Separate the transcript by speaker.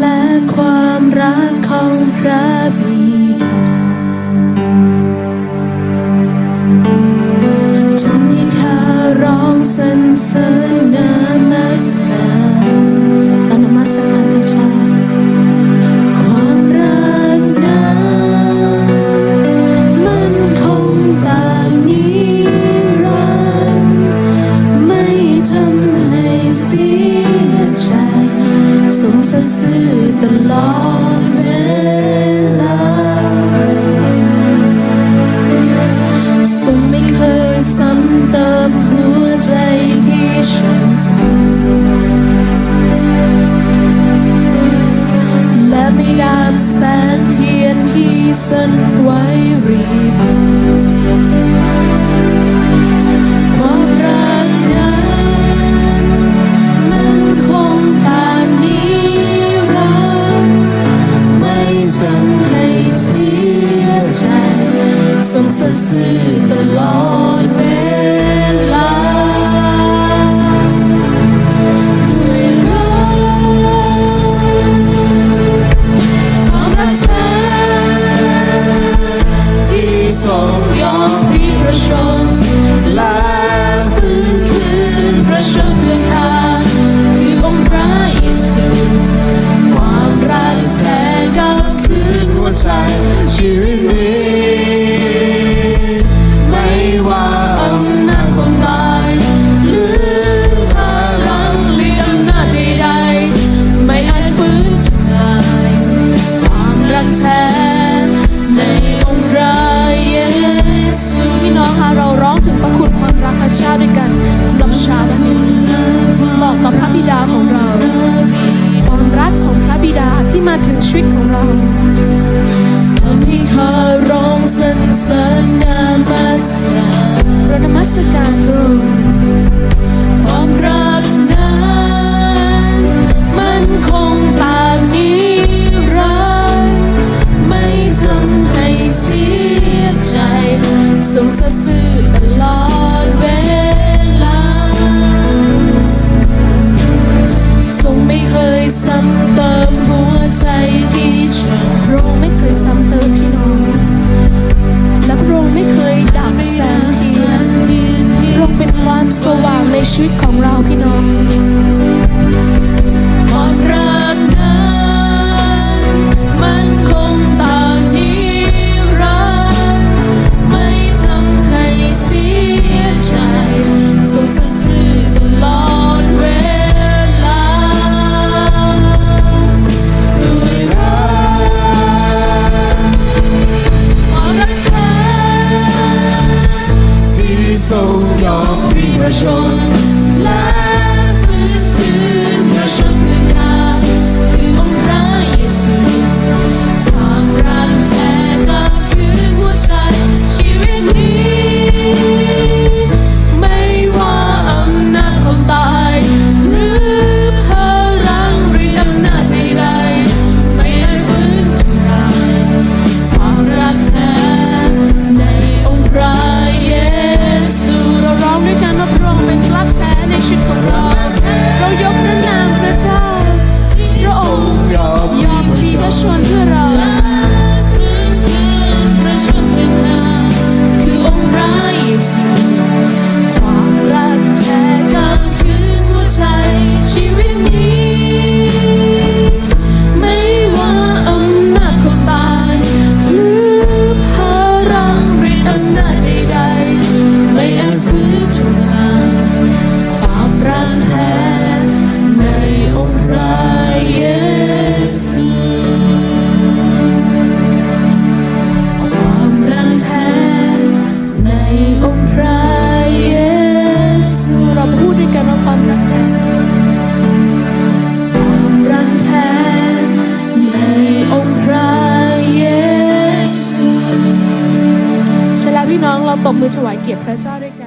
Speaker 1: และความรักของพระบิดาจะมีค่าร้องสรรเสริ sun. ไม่ว่าอำนาจของตหรือพลังหรืออำนาจใดๆไม่อาจฟื้นชาความรักแท้ในองค์พระผู้น้องคะเราร้องถึงพระคุณความรักพระเจ้าด้วยกันสำหรับเช้าวันนี้บอกต่อพระบิดาของเรา ความรักของพระบิดาที่มาถึงชีวิตของเรา ข้ารองสรรนาสการเรานมัการระอความรักนั้นมันคงตามนิรันด์ไม่ทำให้เสียใจทรงสื่อตลอดเวลาทรงไม่เคยซ้ำเติมหัวใจที่ฉันระองไม่เคยซ้ำเติม ชีวิตของเราพี่น้ which out Prasarika